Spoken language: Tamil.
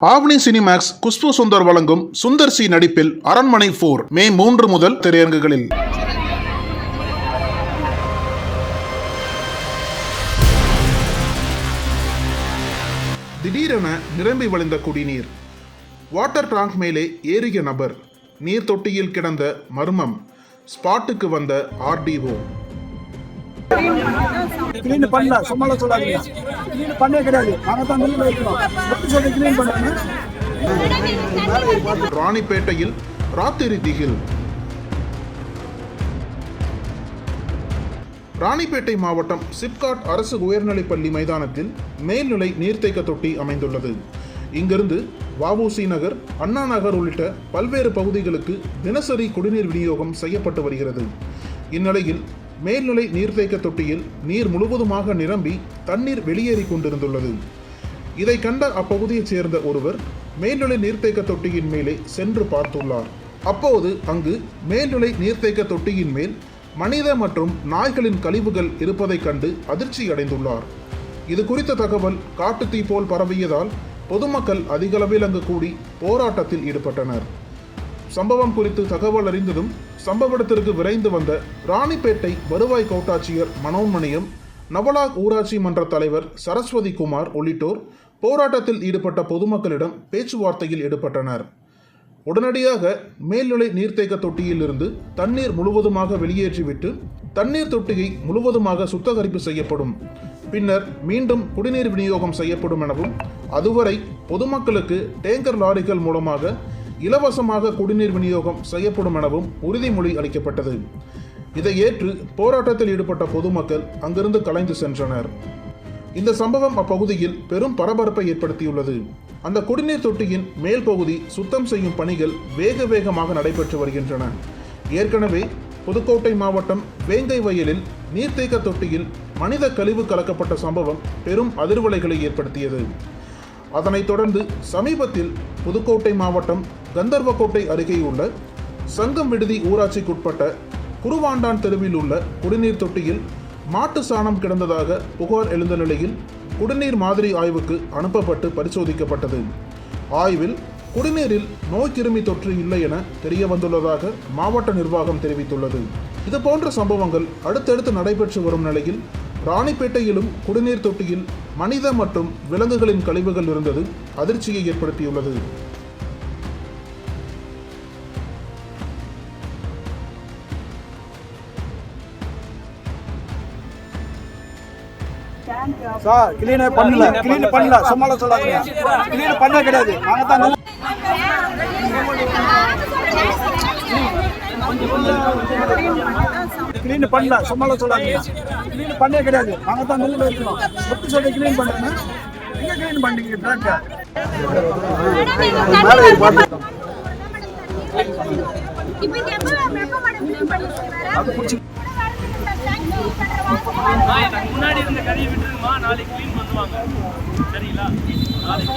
ஆவணி சினிமேக்ஸ் குஷ்பு சுந்தர் வழங்கும் சுந்தர் சி நடிப்பில் அரண்மனை போர் மே மூன்று முதல் திரையரங்குகளில். திடீரென நிரம்பி வழிந்த குடிநீர். வாட்டர் டேங்க் மேலே ஏறிய நபர் நீர் தொட்டியில் கிடந்த மர்மம் ஸ்பாட்டுக்கு வந்த ஆர்டிஓ கிளீன் பண்ணல சும்மா சொல்லாதீங்க. கிளீன் பண்ணவே கிடையாது. நாங்கள் தான் வெளியில வைக்கிறோம். எப்படி சொல்லி கிளீன் பண்ணுங்க ராணிப்பேட்டையில் ராத்திரி திகில். ராணிப்பேட்டை மாவட்டம் சிப்காட் அரசு உயர்நிலைப்பள்ளி மைதானத்தில் மேல்நிலை நீர்த்தேக்க தொட்டி அமைந்துள்ளது. இங்கிருந்து வஉசி நகர் அண்ணா நகர் உள்ளிட்ட பல்வேறு பகுதிகளுக்கு தினசரி குடிநீர் விநியோகம் செய்யப்பட்டு வருகிறது. இந்நிலையில் மேல்நிலை நீர்த்தேக்க தொட்டியில் நீர் முழுவதுமாக நிரம்பி தண்ணீர் வெளியேறிக் கொண்டிருந்துள்ளது. இதை கண்ட அப்பகுதியைச் சேர்ந்த ஒருவர் மேல்நிலை நீர்த்தேக்க தொட்டியின் மேலே சென்று பார்த்துள்ளார். அப்போது அங்கு மேல்நிலை நீர்த்தேக்க தொட்டியின் மேல் மனித மற்றும் நாய்களின் கழிவுகள் இருப்பதைக் கண்டு அதிர்ச்சி அடைந்துள்ளார் இது குறித்த தகவல் காட்டுத்தீ போல் பரவியதால் பொதுமக்கள் அதிகளவில் அங்கு கூடி போராட்டத்தில் ஈடுபட்டனர். சம்பவம் குறித்து தகவல் அறிந்ததும் சம்பவ இடத்திற்கு விரைந்து வந்த ராணிப்பேட்டை வருவாய் கோட்டாட்சியர் மனோன்மணியம் நவலாக் ஊராட்சி மன்ற தலைவர் சரஸ்வதி குமார் உள்ளிட்டோர் போராட்டத்தில் ஈடுபட்ட பொதுமக்களிடம் பேச்சுவார்த்தையில் ஈடுபட்டனர். உடனடியாக மேல்நிலை நீர்த்தேக்க தொட்டியிலிருந்து தண்ணீர் முழுவதுமாக வெளியேற்றிவிட்டு தண்ணீர் தொட்டியை முழுவதுமாக சுத்தகரிப்பு செய்யப்படும். பின்னர் மீண்டும் குடிநீர் விநியோகம் செய்யப்படும் எனவும் அதுவரை பொதுமக்களுக்கு டேங்கர் லாரிகள் மூலமாக இலவசமாக குடிநீர் விநியோகம் செய்யப்படும் எனவும் உறுதிமொழி அளிக்கப்பட்டது. இதை ஏற்று போராட்டத்தில் ஈடுபட்ட பொதுமக்கள் அங்கிருந்து கலைந்து சென்றனர். இந்த சம்பவம் அப்பகுதியில் பெரும் பரபரப்பை ஏற்படுத்தியுள்ளது. அந்த குடிநீர் தொட்டியின் மேல் பகுதி சுத்தம் செய்யும் பணிகள் வேக வேகமாக நடைபெற்று வருகின்றன. ஏற்கனவே புதுக்கோட்டை மாவட்டம் வேங்கை வயலில் நீர்த்தேக்க தொட்டியில் மனித கழிவு கலக்கப்பட்ட சம்பவம் பெரும் அதிர்வலைகளை ஏற்படுத்தியது. அதனைத் தொடர்ந்து சமீபத்தில் புதுக்கோட்டை மாவட்டம் கந்தர்வக்கோட்டை அருகேயுள்ள சங்கம் விடுதி ஊராட்சிக்குட்பட்ட குருவாண்டான் தெருவில் உள்ள குடிநீர் தொட்டியில் மாட்டு சாணம் கிடந்ததாக புகார் எழுந்த நிலையில் குடிநீர் மாதிரி ஆய்வுக்கு அனுப்பப்பட்டு பரிசோதிக்கப்பட்டது. ஆய்வில் குடிநீரில் நோய் கிருமி தொற்று இல்லை என தெரிய வந்துள்ளதாக மாவட்ட நிர்வாகம் தெரிவித்துள்ளது. இதுபோன்ற சம்பவங்கள் அடுத்தடுத்து நடைபெற்று வரும் நிலையில் ராணிப்பேட்டையிலும் குடிநீர் தொட்டியில் மனித மற்றும் விலங்குகளின் கழிவுகள் இருந்தது அதிர்ச்சியை ஏற்படுத்தியுள்ளது. சார் கிளீனே பண்ணல கிளீன் பண்ணல. சும்மால சொல்லாதீங்க. கிளீன் பண்ணவே கிடையாது. நாங்க தான் கிளீன் பண்ணல. சும்மால சொல்லாதீங்க கிளீன் பண்ணே கிடையாது. நாங்க தான் வெளியில இருக்கோம் எப்படி சொல்லி கிளீன் பண்ணுங்க எங்க கிளீன் பண்ணீங்க ட்ராக்க க்ளீன் பண்ணிட்டு நான் முன்னாடி இருந்த கதையை விட்டுருங்கம்மா. நாளைக்கு க்ளீன் பண்ணுவாங்க. சரிங்களா? நாளைக்கு.